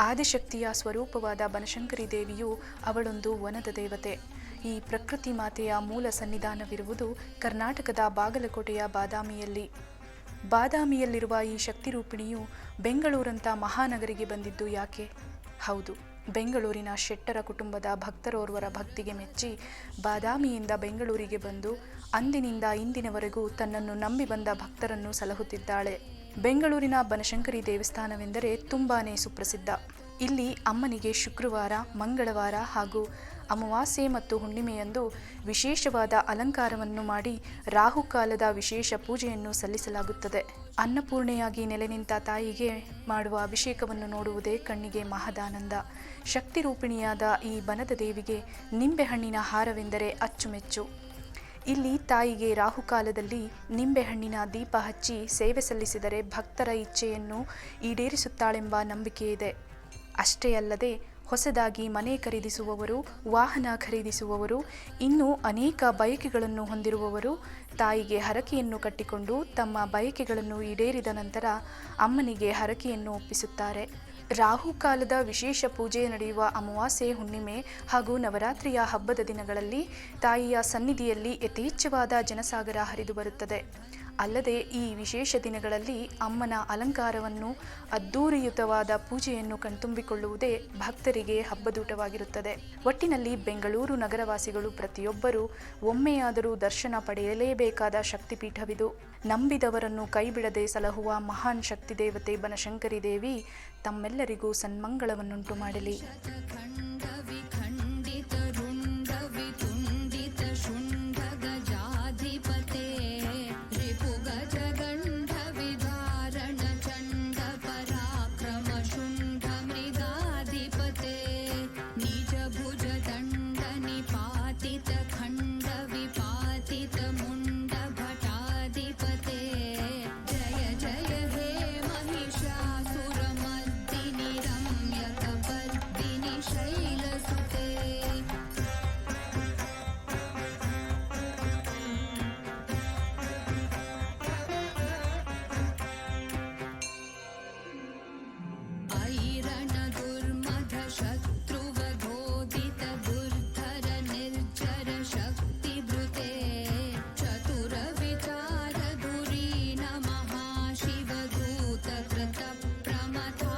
ಆದಿಶಕ್ತಿಯ ಸ್ವರೂಪವಾದ ಬನಶಂಕರಿ ದೇವಿಯು ಅವಳೊಂದು ವನದ ದೇವತೆ. ಈ ಪ್ರಕೃತಿ ಮಾತೆಯ ಮೂಲ ಸನ್ನಿಧಾನವಿರುವುದು ಕರ್ನಾಟಕದ ಬಾಗಲಕೋಟೆಯ ಬಾದಾಮಿಯಲ್ಲಿ. ಬಾದಾಮಿಯಲ್ಲಿರುವ ಈ ಶಕ್ತಿರೂಪಿಣಿಯು ಬೆಂಗಳೂರಂಥ ಮಹಾನಗರಿಗೆ ಬಂದಿದ್ದು ಯಾಕೆ? ಹೌದು, ಬೆಂಗಳೂರಿನ ಶೆಟ್ಟರ ಕುಟುಂಬದ ಭಕ್ತರೋರ್ವರ ಭಕ್ತಿಗೆ ಮೆಚ್ಚಿ ಬಾದಾಮಿಯಿಂದ ಬೆಂಗಳೂರಿಗೆ ಬಂದು ಅಂದಿನಿಂದ ಇಂದಿನವರೆಗೂ ತನ್ನನ್ನು ನಂಬಿ ಬಂದ ಭಕ್ತರನ್ನು ಸಲಹುತ್ತಿದ್ದಾಳೆ. ಬೆಂಗಳೂರಿನ ಬನಶಂಕರಿ ದೇವಸ್ಥಾನವೆಂದರೆ ತುಂಬಾ ಸುಪ್ರಸಿದ್ಧ. ಇಲ್ಲಿ ಅಮ್ಮನಿಗೆ ಶುಕ್ರವಾರ, ಮಂಗಳವಾರ ಹಾಗೂ ಅಮಾವಾಸ್ಯೆ ಮತ್ತು ಹುಣ್ಣಿಮೆಯಂದು ವಿಶೇಷವಾದ ಅಲಂಕಾರವನ್ನು ಮಾಡಿ ರಾಹುಕಾಲದ ವಿಶೇಷ ಪೂಜೆಯನ್ನು ಸಲ್ಲಿಸಲಾಗುತ್ತದೆ. ಅನ್ನಪೂರ್ಣೆಯಾಗಿ ನೆಲೆ ನಿಂತ ತಾಯಿಗೆ ಮಾಡುವ ಅಭಿಷೇಕವನ್ನು ನೋಡುವುದೇ ಕಣ್ಣಿಗೆ ಮಹದಾನಂದ. ಶಕ್ತಿರೂಪಿಣಿಯಾದ ಈ ಬನದ ದೇವಿಗೆ ನಿಂಬೆಹಣ್ಣಿನ ಹಾರವೆಂದರೆ ಅಚ್ಚುಮೆಚ್ಚು. ಇಲ್ಲಿ ತಾಯಿಗೆ ರಾಹುಕಾಲದಲ್ಲಿ ನಿಂಬೆಹಣ್ಣಿನ ದೀಪ ಹಚ್ಚಿ ಸೇವೆ ಸಲ್ಲಿಸಿದರೆ ಭಕ್ತರ ಇಚ್ಛೆಯನ್ನು ಈಡೇರಿಸುತ್ತಾಳೆಂಬ ನಂಬಿಕೆಯಿದೆ ಅಷ್ಟೇ ಅಲ್ಲದೆ ಹೊಸದಾಗಿ ಮನೆ ಖರೀದಿಸುವವರು, ವಾಹನ ಖರೀದಿಸುವವರು, ಇನ್ನೂ ಅನೇಕ ಬಯಕೆಗಳನ್ನು ಹೊಂದಿರುವವರು ತಾಯಿಗೆ ಹರಕೆಯನ್ನು ಕಟ್ಟಿಕೊಂಡು ತಮ್ಮ ಬಯಕೆಗಳನ್ನು ಈಡೇರಿದ ನಂತರ ಅಮ್ಮನಿಗೆ ಹರಕೆಯನ್ನು ಒಪ್ಪಿಸುತ್ತಾರೆ. ರಾಹುಕಾಲದ ವಿಶೇಷ ಪೂಜೆ ನಡೆಯುವ ಅಮಾವಾಸ್ಯೆ ಹುಣ್ಣಿಮೆ ಹಾಗೂ ನವರಾತ್ರಿಯ ಹಬ್ಬದ ದಿನಗಳಲ್ಲಿ ತಾಯಿಯ ಸನ್ನಿಧಿಯಲ್ಲಿ ಯಥೇಚ್ಛವಾದ ಜನಸಾಗರ ಹರಿದು ಬರುತ್ತದೆ. ಅಲ್ಲದೆ ಈ ವಿಶೇಷ ದಿನಗಳಲ್ಲಿ ಅಮ್ಮನ ಅಲಂಕಾರವನ್ನು, ಅದ್ದೂರಿಯುತವಾದ ಪೂಜೆಯನ್ನು ಕಣ್ತುಂಬಿಕೊಳ್ಳುವುದೇ ಭಕ್ತರಿಗೆ ಹಬ್ಬದೂಟವಾಗಿರುತ್ತದೆ. ಒಟ್ಟಿನಲ್ಲಿ ಬೆಂಗಳೂರು ನಗರವಾಸಿಗಳು ಪ್ರತಿಯೊಬ್ಬರೂ ಒಮ್ಮೆಯಾದರೂ ದರ್ಶನ ಪಡೆಯಲೇಬೇಕಾದ ಶಕ್ತಿಪೀಠವಿದು. ನಂಬಿದವರನ್ನು ಕೈಬಿಡದೆ ಸಲಹುವ ಮಹಾನ್ ಶಕ್ತಿ ದೇವತೆ ಬನಶಂಕರಿ ದೇವಿ ತಮ್ಮೆಲ್ಲರಿಗೂ ಸನ್ಮಂಗಳವನ್ನುಂಟು ಮಾಡಲಿ. my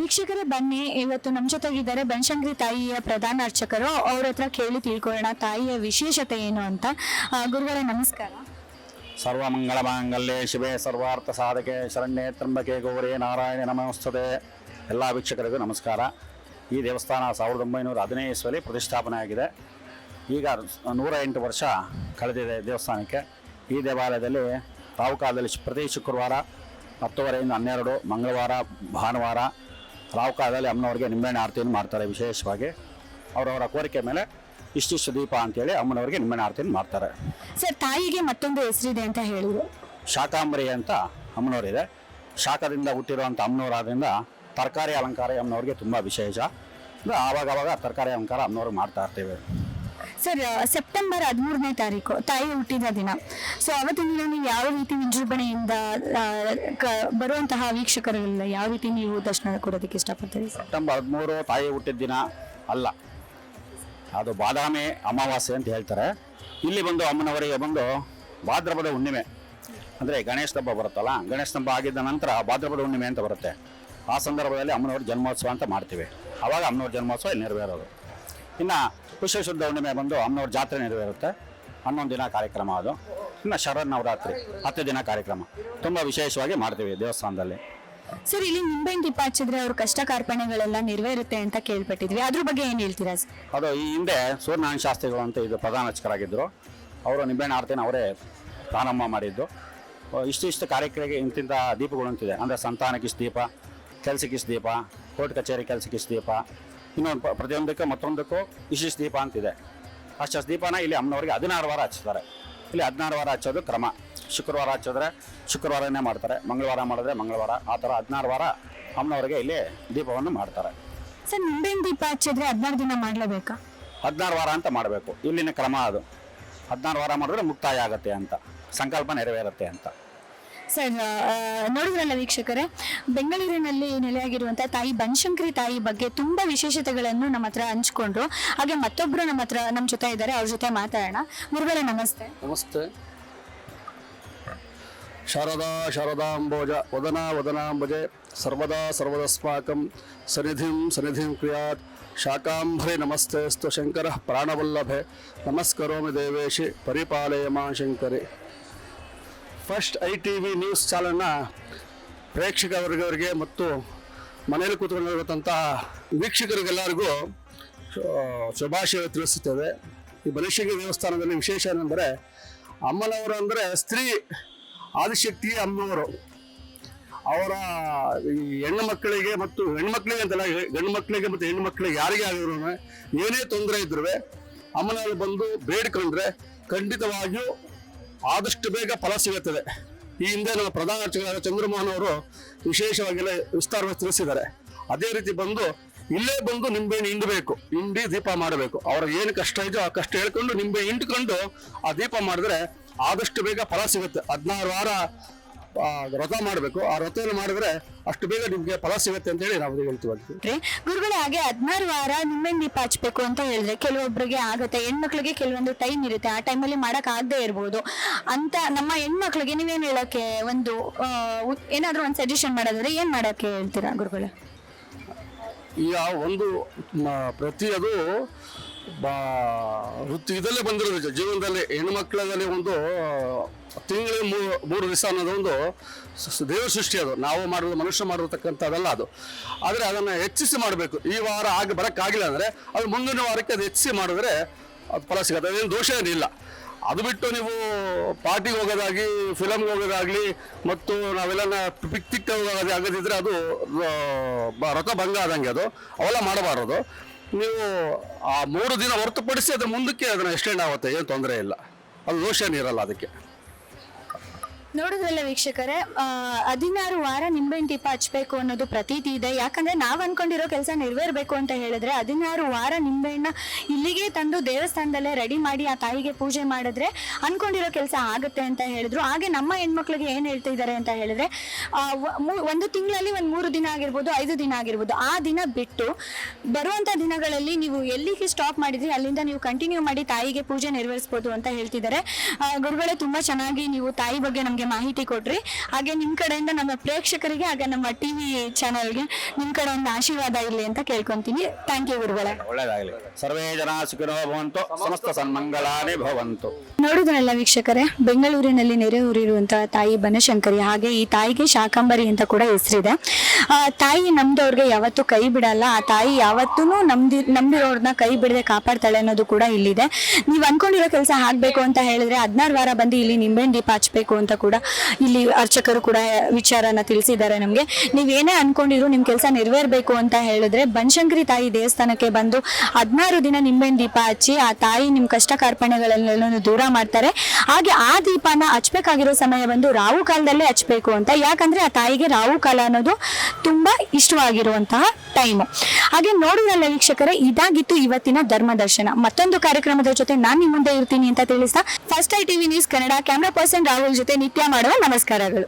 ವೀಕ್ಷಕರೇ ಬನ್ನಿ. ಇವತ್ತು ನಮ್ಮ ಜೊತೆಗಿದ್ದಾರೆ ಬನಶಂಕರಿ ತಾಯಿಯ ಪ್ರಧಾನ ಅರ್ಚಕರು. ಅವ್ರ ಹತ್ರ ಕೇಳಿ ತಿಳ್ಕೊಳ್ಳೋಣ ತಾಯಿಯ ವಿಶೇಷತೆ ಏನು ಅಂತ. ಆ, ಗುರುಗಳೇ ನಮಸ್ಕಾರ. ಸರ್ವಮಂಗಳಮಾಂಗಲ್ಯೆ ಶಿವೆ ಸರ್ವಾರ್ಥ ಸಾಧಕೆ ಶರಣ್ಯ ತ್ರಂಬಕೆ ಗೌರಿ ನಾರಾಯಣ ನಮಸ್ತದೆ ಎಲ್ಲ ವೀಕ್ಷಕರಿಗೂ ನಮಸ್ಕಾರ. ಈ ದೇವಸ್ಥಾನ ಸಾವಿರದ ಒಂಬೈನೂರ ಹದಿನೈದು ಪ್ರತಿಷ್ಠಾಪನೆ ಆಗಿದೆ. ಈಗ ನೂರ ಎಂಟು ವರ್ಷ ಕಳೆದಿದೆ ದೇವಸ್ಥಾನಕ್ಕೆ. ಈ ದೇವಾಲಯದಲ್ಲಿ ರಾಹುಕಾಲದಲ್ಲಿ ಶು- ಪ್ರತಿ ಶುಕ್ರವಾರ ಹತ್ತುವರೆಯಿಂದ ಹನ್ನೆರಡು ಮಂಗಳವಾರ ಭಾನುವಾರ ರಾವು ಕಾಲದಲ್ಲಿ ಅಮ್ಮನವ್ರಿಗೆ ನಿಂಬೆಹಣ್ಣು ಆರತಿಯನ್ನು ಮಾಡ್ತಾರೆ ವಿಶೇಷವಾಗಿ. ಅವರವರ ಕೋರಿಕೆ ಮೇಲೆ ಇಷ್ಟಿಷ್ಟು ದೀಪ ಅಂತೇಳಿ ಅಮ್ಮನವ್ರಿಗೆ ನಿಂಬೆಹಣ್ಣು ಆರತಿಯನ್ನು ಮಾಡ್ತಾರೆ. ಸರ್ ತಾಯಿಗೆ ಮತ್ತೊಂದು ಹೆಸರಿದೆ ಅಂತ ಹೇಳಿದ್ರು. ಶಾಕಾಂಬರಿ ಅಂತ ಅಮ್ಮನವರಿದೆ. ಶಾಖದಿಂದ ಹುಟ್ಟಿರುವಂಥ ಅಮ್ಮನವರಾದ್ರಿಂದ ತರಕಾರಿ ಅಲಂಕಾರ ಅಮ್ಮನವ್ರಿಗೆ ತುಂಬ ವಿಶೇಷ. ಅಂದರೆ ಆವಾಗವಾಗ ಆವಾಗ ತರಕಾರಿ ಅಲಂಕಾರ ಅಮ್ಮನವ್ರಿಗೆ ಮಾಡ್ತಾ ಇರ್ತೀವಿ. ಸರ್ ಸೆಪ್ಟೆಂಬರ್ ಹದಿಮೂರನೇ ತಾರೀಕು, ತಾಯಿ ಹುಟ್ಟಿದ ದಿನ. ಸೊ ಅವತ್ತಿನ ದಿನ ನೀವು ಯಾವ ರೀತಿ ವಿಜೃಂಭಣೆಯಿಂದ ಬರುವಂತಹ ವೀಕ್ಷಕರಲ್ಲ ಯಾವ ರೀತಿ ನೀವು ದರ್ಶನ ಕೊಡೋದಕ್ಕೆ ಇಷ್ಟಪಡ್ತೀರಿ? ಸೆಪ್ಟೆಂಬರ್ ಹದಿಮೂರು ತಾಯಿ ಹುಟ್ಟಿದ ದಿನ ಅಲ್ಲ. ಅದು ಬಾದಾಮಿ ಅಮಾವಾಸ್ಯೆ ಅಂತ ಹೇಳ್ತಾರೆ. ಇಲ್ಲಿ ಬಂದು ಅಮ್ಮನವರಿಗೆ ಬಂದು ಭಾದ್ರಪದ ಹುಣ್ಣಿಮೆ, ಅಂದರೆ ಗಣೇಶ ಹಬ್ಬ ಬರುತ್ತಲ್ಲ, ಗಣೇಶ ಹಬ್ಬ ಆಗಿದ್ದ ನಂತರ ಭಾದ್ರಪದ ಹುಣ್ಣಿಮೆ ಅಂತ ಬರುತ್ತೆ. ಆ ಸಂದರ್ಭದಲ್ಲಿ ಅಮ್ಮನವ್ರ ಜನ್ಮೋತ್ಸವ ಅಂತ ಮಾಡ್ತೀವಿ. ಆವಾಗ ಅಮ್ಮನವ್ರ ಜನ್ಮೋತ್ಸವ ಇಲ್ಲಿ ನೆರವೇರೋದು. ಇನ್ನು ವಿಶ್ವೇಶ್ವರ ಹುಣ್ಣಿಮೆ ಬಂದು ಅಮ್ಮನವ್ರ ಜಾತ್ರೆ ನೆರವೇರುತ್ತೆ. ಹನ್ನೊಂದು ದಿನ ಕಾರ್ಯಕ್ರಮ ಅದು. ಇನ್ನು ಶರಣ ನವರಾತ್ರಿ ಹತ್ತು ದಿನ ಕಾರ್ಯಕ್ರಮ. ತುಂಬ ವಿಶೇಷವಾಗಿ ಮಾಡ್ತೀವಿ ದೇವಸ್ಥಾನದಲ್ಲಿ. ಸರ್ ಇಲ್ಲಿ ನಿಂಬೆಹಣ್ಣು ದೀಪ ಹಚ್ಚಿದ್ರೆ ಅವ್ರ ಕಷ್ಟ ಕಾರ್ಪಣ್ಯಗಳೆಲ್ಲ ನೆರವೇರುತ್ತೆ ಅಂತ ಕೇಳ್ಪಟ್ಟಿದ್ವಿ. ಅದ್ರ ಬಗ್ಗೆ ಏನು ಹೇಳ್ತೀರಾ ಸರ್? ಅದು ಈ ಹಿಂದೆ ಸೂರ್ಯನಾರಾಯಣ ಶಾಸ್ತ್ರಿಗಳು ಅಂತ ಇದು ಪ್ರಧಾನ ಅರ್ಚಕರಾಗಿದ್ದರು ಅವರು ನಿಂಬೆಹಣ್ಣು ಆರತಿನ ಅವರೇ ಪ್ರಾರಂಭ ಮಾಡಿದ್ದು. ಇಷ್ಟು ಇಷ್ಟು ಕಾರ್ಯಕ್ರಮಕ್ಕೆ ಇಂತಿಂಥ ದೀಪಗಳು ಅಂತಿದೆ. ಅಂದರೆ ಸಂತಾನಕ್ಕಿಷ್ಟು ದೀಪ ಕೆಲಸಕ್ಕಿಷ್ಟು ದೀಪ ಕೋರ್ಟ್ ಕಚೇರಿ ಕೆಲಸಕ್ಕಿಷ್ಟು ದೀಪ ಇನ್ನೊಂದು ಪ್ರತಿಯೊಂದಕ್ಕೆ ಪ್ರತಿಯೊಂದಕ್ಕೂ ಮತ್ತೊಂದಕ್ಕೂ ವಿಶೇಷ ದೀಪ ಅಂತಿದೆ. ಅಷ್ಟು ದೀಪನ ಇಲ್ಲಿ ಅಮ್ಮನವರಿಗೆ ಹದಿನಾರು ವಾರ ಹಚ್ತಾರೆ. ಇಲ್ಲಿ ಹದಿನಾರು ವಾರ ಹಚ್ಚೋದು ಕ್ರಮ. ಶುಕ್ರವಾರ ಹಚ್ಚಿದ್ರೆ ಶುಕ್ರವಾರನೇ ಮಾಡ್ತಾರೆ. ಮಂಗಳವಾರ ಮಾಡಿದ್ರೆ ಮಂಗಳವಾರ. ಆ ಥರ ಹದಿನಾರು ವಾರ ಅಮ್ಮನವರಿಗೆ ಇಲ್ಲಿ ದೀಪವನ್ನು ಮಾಡ್ತಾರೆ. ಸರ್ ನಿಂಬೆಹಣ್ಣು ದೀಪ ಹಚ್ಚಿದ್ರೆ ಹದಿನಾರು ದಿನ ಮಾಡ್ಲೇಬೇಕಾ? ಹದಿನಾರು ವಾರ ಅಂತ ಮಾಡಬೇಕು. ಇಲ್ಲಿನ ಕ್ರಮ ಅದು. ಹದಿನಾರು ವಾರ ಮಾಡಿದ್ರೆ ಮುಕ್ತಾಯ ಆಗುತ್ತೆ ಅಂತ. ಸಂಕಲ್ಪ ನೆರವೇರುತ್ತೆ ಅಂತ. ಸರ್ ನೋಡಿದ್ರಲ್ಲ ವೀಕ್ಷಕರೇ, ಬೆಂಗಳೂರಿನಲ್ಲಿ ನೆಲೆಯಾಗಿರುವಂಥ ತಾಯಿ ಬನಶಂಕರಿ ತಾಯಿ ಬಗ್ಗೆ ತುಂಬಾ ವಿಶೇಷತೆಗಳನ್ನು ನಮ್ಮ ಹತ್ರ ಹಂಚ್ಕೊಂಡ್ರು. ಹಾಗೆ ಮತ್ತೊಬ್ರು ನಮ್ಮ ಹತ್ರ, ನಮ್ಮ ಜೊತೆ ಇದ್ದಾರೆ, ಅವ್ರ ಜೊತೆ ಮಾತಾಡೋಣ. ಗುರುಗಳೇ ನಮಸ್ತೆ. ನಮಸ್ತೆ. ಶಾರದಾ ಶಾರದಾಂಬೋಜ ವದನ ವದನಾಂಬಜೆ ಸರ್ವದಾ ಸರ್ವದಸ್ಮಾಕಂ ಸನಿಧಿಂ ಸನಿಧಿಂ ಕ್ರಿಯಾತ್ ಶಾಕಾಂಬರಿ ನಮಸ್ತೆ ಸ್ತೋ ಶಂಕರ ಪ್ರಾಣವಲ್ಲಭೆ, ನಮಸ್ಕರೋಮಿ ದೇವೇಶಿ ಪರಿಪಾಲಯ ಮಾ Shankari first I T V news ಚಾನಲ್ನ ಪ್ರೇಕ್ಷಕ ವರ್ಗವರಿಗೆ ಮತ್ತು ಮನೆಯಲ್ಲಿ ಕೂತ್ಕೊಂಡಿರುವಂತಹ ವೀಕ್ಷಕರಿಗೆಲ್ಲರಿಗೂ ಶುಭಾಶಯ ತಿಳಿಸುತ್ತೇವೆ. ಈ ಬನಶಂಕರಿ ದೇವಸ್ಥಾನದಲ್ಲಿ ವಿಶೇಷ ಏನೆಂದರೆ, ಅಮ್ಮನವರು ಅಂದರೆ ಸ್ತ್ರೀ ಆದಿಶಕ್ತಿ ಅಮ್ಮನವರು. ಅವರ ಈ ಹೆಣ್ಣು ಮಕ್ಕಳಿಗೆ ಮತ್ತು ಹೆಣ್ಣು ಮಕ್ಕಳಿಗೆ ಅಂತಲ್ಲ ಗಂಡು ಮಕ್ಕಳಿಗೆ ಮತ್ತು ಹೆಣ್ಣು ಮಕ್ಕಳಿಗೆ ಯಾರಿಗೆ ಆಗಿದ್ರು ಏನೇ ತೊಂದರೆ ಇದ್ರೂ ಅಮ್ಮನವರು ಬಂದು ಬೇಡ್ಕೊಂಡ್ರೆ ಖಂಡಿತವಾಗಿಯೂ ಆದಷ್ಟು ಬೇಗ ಫಲ ಸಿಗುತ್ತದೆ. ಈ ಹಿಂದೆ ನಮ್ಮ ಪ್ರಧಾನ ಅರ್ಚಕರಾದ ಚಂದ್ರಮೋಹನ್ ಅವರು ವಿಶೇಷವಾಗಿ ವಿಸ್ತಾರವಾಗಿ ತಿಳಿಸಿದ್ದಾರೆ. ಅದೇ ರೀತಿ ಬಂದು ಇಲ್ಲೇ ಬಂದು ನಿಂಬೆಹಣ್ಣು ಹಿಂಡಬೇಕು, ಹಿಂಡಿ ದೀಪ ಮಾಡಬೇಕು. ಅವ್ರ ಏನು ಕಷ್ಟ ಇದೆಯೋ ಆ ಕಷ್ಟ ಹೇಳ್ಕೊಂಡು ನಿಂಬೆ ಹಿಂಡ್ಕೊಂಡು ಆ ದೀಪ ಮಾಡಿದ್ರೆ ಆದಷ್ಟು ಬೇಗ ಫಲ ಸಿಗುತ್ತೆ. ಹದಿನಾರು ವಾರ ವ್ರತ ಮಾಡಬೇಕು. ಆ ವ್ರತವನ್ನು ಮಾಡಿದ್ರೆ ಅಷ್ಟು ಬೇಗ ನಿಮಗೆ ಫಲ ಸಿಗುತ್ತೆ ಅಂತ ಹೇಳಿ ನಾವು ಹೇಳ್ತೀವಿ. ಗುರುಗಳೇ ಹಾಗೆ ಹದಿನಾರು ವಾರ ನಿಮ್ಮೆಣ್ಣೆ ದೀಪ ಹಚ್ಬೇಕು ಅಂತ ಹೇಳಿದ್ರೆ ಕೆಲವೊಬ್ಬರಿಗೆ ಆಗುತ್ತೆ. ಹೆಣ್ಮಕ್ಳಿಗೆ ಕೆಲವೊಂದು ಟೈಮ್ ಇರುತ್ತೆ. ಆ ಟೈಮಲ್ಲಿ ಮಾಡಕ್ ಆಗದೆ ಇರ್ಬೋದು. ಅಂತ ನಮ್ಮ ಹೆಣ್ಮಕ್ಳಿಗೆ ನೀವೇನು ಹೇಳಕ್ಕೆ ಒಂದು ಏನಾದ್ರೂ ಒಂದು ಸಜೆಷನ್ ಮಾಡೋದಾದ್ರೆ ಏನು ಮಾಡಕ್ಕೆ ಹೇಳ್ತೀರಾ ಗುರುಗಳೇ? ಈಗ ಒಂದು ಪ್ರತಿಯೊಂದು ಬಾ ವೃತ್ತಿ ಇದಲ್ಲೇ ಬಂದಿರೋದು ಜೀವನದಲ್ಲಿ ಹೆಣ್ಮಕ್ಳಲ್ಲಿ ಒಂದು ತಿಂಗಳಿಗೆ ಮೂರು ಮೂರು ದಿವಸ ಅನ್ನೋದು ಒಂದು ದೇವ ಸೃಷ್ಟಿ ಅದು ನಾವು ಮಾಡೋದು ಮನುಷ್ಯ ಮಾಡಿರ್ತಕ್ಕಂಥದ್ದಲ್ಲ ಅದು ಆದರೆ ಅದನ್ನು ಹೆಚ್ಚಿಸಿ ಮಾಡಬೇಕು ಈ ವಾರ ಆಗಿ ಬರೋಕ್ಕಾಗಿಲ್ಲ ಅಂದರೆ ಅದು ಮುಂದಿನ ವಾರಕ್ಕೆ ಅದು ಹೆಚ್ಚಿಸಿ ಮಾಡಿದ್ರೆ ಅದು ಫಲ ಸಿಗುತ್ತೆ ಅದೇನು ದೋಷ ಏನಿಲ್ಲ ಅದು ಬಿಟ್ಟು ನೀವು ಪಾರ್ಟಿಗೆ ಹೋಗೋದಾಗಿ ಫಿಲಮ್ಗೆ ಹೋಗೋದಾಗಲಿ ಮತ್ತು ನಾವೆಲ್ಲ ಪಿಕ್ ಹೋಗೋದಾಗಿ ಆಗದಿದ್ರೆ ಅದು ರಥ ಭಂಗ ಆದಂಗೆ ಅದು ಅವೆಲ್ಲ ಮಾಡಬಾರದು ನೀವು ಆ ಮೂರು ದಿನ ಹೊರತುಪಡಿಸಿ ಅದ್ರ ಮುಂದಕ್ಕೆ ಅದನ್ನ ಎಕ್ಸ್ಟೆಂಡ್ ಆಗುತ್ತೆ, ಏನು ತೊಂದರೆ ಇಲ್ಲ. ಅದು ಲೋಷನ್ ಇರಲ್ಲ ಅದಕ್ಕೆ. ನೋಡಿದ್ರಲ್ಲ ವೀಕ್ಷಕರೇ ಹದಿನಾರು ವಾರ ನಿಂಬೆಹಣ್ಣು ದೀಪ ಹಚ್ಬೇಕು ಅನ್ನೋದು ಪ್ರತೀತಿ ಇದೆ. ಯಾಕಂದ್ರೆ ನಾವು ಅನ್ಕೊಂಡಿರೋ ಕೆಲಸ ನೆರವೇರ್ಬೇಕು ಅಂತ ಹೇಳಿದ್ರೆ ಹದಿನಾರು ವಾರ ನಿಂಬೆಹಣ್ಣ ಇಲ್ಲಿಗೆ ತಂದು ದೇವಸ್ಥಾನದಲ್ಲೇ ರೆಡಿ ಮಾಡಿ ಆ ತಾಯಿಗೆ ಪೂಜೆ ಮಾಡಿದ್ರೆ ಅನ್ಕೊಂಡಿರೋ ಕೆಲಸ ಆಗುತ್ತೆ ಅಂತ ಹೇಳಿದ್ರು. ಹಾಗೆ ನಮ್ಮ ಹೆಣ್ಮಕ್ಳಿಗೆ ಏನು ಹೇಳ್ತಾ ಇದ್ದಾರೆ ಅಂತ ಹೇಳಿದ್ರೆ ಒಂದು ತಿಂಗಳಲ್ಲಿ ಒಂದು ಮೂರು ದಿನ ಆಗಿರ್ಬೋದು, ಐದು ದಿನ ಆಗಿರ್ಬೋದು, ಆ ದಿನ ಬಿಟ್ಟು ಬರುವಂತ ದಿನಗಳಲ್ಲಿ ನೀವು ಎಲ್ಲಿಗೆ ಸ್ಟಾಪ್ ಮಾಡಿದ್ರಿ, ಅಲ್ಲಿಂದ ನೀವು ಕಂಟಿನ್ಯೂ ಮಾಡಿ ತಾಯಿಗೆ ಪೂಜೆ ನೆರವೇರಿಸಬಹುದು ಅಂತ ಹೇಳ್ತಿದ್ದಾರೆ. ಗುರುಗಳೇ, ತುಂಬಾ ಚೆನ್ನಾಗಿ ನೀವು ತಾಯಿ ಬಗ್ಗೆ ನಮ್ಗೆ ನಮಗೆ ಮಾಹಿತಿ ಕೊಡ್ರಿ. ಹಾಗೆ ನಿಮ್ಮ ಕಡೆಯಿಂದ ನಮ್ಮ ಪ್ರೇಕ್ಷಕರಿಗೆ ಹಾಗೆ ನಮ್ಮ ಟಿವಿ ಚಾನೆಲ್ಗೆ ನಿಮ್ಮ ಒಂದು ಆಶೀರ್ವಾದ ಇರಲಿ ಅಂತ ಕೇಳ್ಕೊಂತೀನಿ. ಥ್ಯಾಂಕ್ ಯು ಗುರುಗಳೇ. ಒಳ್ಳೇದಾಗಲಿ. ಸರ್ವೇ ಜನ ಸುಖಿನೋ ಭವಂತು ಸಮಸ್ತ ಸನ್ಮಂಗಳಾನೇ ಭವಂತು. ನೋಡಿದ್ರಲ್ಲ ವೀಕ್ಷಕರೇ ಬೆಂಗಳೂರಿನಲ್ಲಿ ನೆರೆಯೂರಿರುವಂತಹ ತಾಯಿ ಬನಶಂಕರಿ ಹಾಗೆ ಈ ತಾಯಿಗೆ ಶಾಕಂಬರಿ ಅಂತ ಕೂಡ ಹೆಸರಿದೆ. ಆ, ತಾಯಿ ನಮ್ದವ್ರಿಗೆ ಯಾವತ್ತೂ ಕೈ ಬಿಡಲ್ಲ ಆ ತಾಯಿ ಯಾವತ್ತೂ ನಮ್ದಿ ನಂಬಿರೋರ್ನ ಕೈ ಬಿಡದೆ ಕಾಪಾಡ್ತಾಳೆ ಅನ್ನೋದು ಕೂಡ ಇಲ್ಲಿದೆ. ನೀವು ಅನ್ಕೊಂಡಿರೋ ಕೆಲಸ ಆಗ್ಬೇಕು ಅಂತ ಹೇಳಿದ್ರೆ ಹದಿನಾರು ವಾರ ಬಂದು ಇಲ್ಲಿ ನಿಂಬೆಹಣ್ಣು ದೀಪ ಹಚ್ಬೇಕು ಅಂತ ಕೂಡ ಇಲ್ಲಿ ಅರ್ಚಕರು ಕೂಡ ವಿಚಾರನ ತಿಳಿಸಿದ್ದಾರೆ ನಮಗೆ. ಏನೇ ಅನ್ಕೊಂಡಿದ್ರು ನಿಮ್ಮ ಕೆಲಸ ನೆರವೇರ್ಬೇಕು ಅಂತ ಹೇಳಿದ್ರೆ ಬನಶಂಕರಿ ತಾಯಿ ದೇವಸ್ಥಾನಕ್ಕೆ ಬಂದು ಹದಿನಾರು ದಿನ ನಿಂಬೆಹಣ್ಣು ದೀಪ ಹಚ್ಚಿ ಆ ತಾಯಿ ನಿಮ್ಮ ಕಷ್ಟ ಕಾರ್ಪಣ್ಯಗಳೆಲ್ಲನೂ ದೂರ ಮಾಡ್ತಾರೆ. ಹಾಗೆ ಆ ದೀಪನ ಹಚ್ಬೇಕಾಗಿರೋ ಸಮಯ ಬಂದು ರಾಹು ಕಾಲದಲ್ಲೇ ಹಚ್ಬೇಕು ಅಂತ. ಯಾಕಂದ್ರೆ ಆ ತಾಯಿಗೆ ರಾಹು ಕಾಲ ಅನ್ನೋದು ತುಂಬಾ ಇಷ್ಟವಾಗಿರುವಂತಹ ಟೈಮ್. ಹಾಗೆ ನೋಡಿದ್ರಲ್ಲ ವೀಕ್ಷಕರೇ, ಇದಾಗಿತ್ತು ಇವತ್ತಿನ ಧರ್ಮ ದರ್ಶನ. ಮತ್ತೊಂದು ಕಾರ್ಯಕ್ರಮದ ಜೊತೆ ನಾನು ನಿಮ್ಮ ಮುಂದೆ ಇರ್ತೀನಿ ಅಂತ ತಿಳಿಸ್ತಾ, first I TV news Kannada, camera person Rahul ಜೊತೆ ಮಾಡುವ ನಮಸ್ಕಾರಗಳು.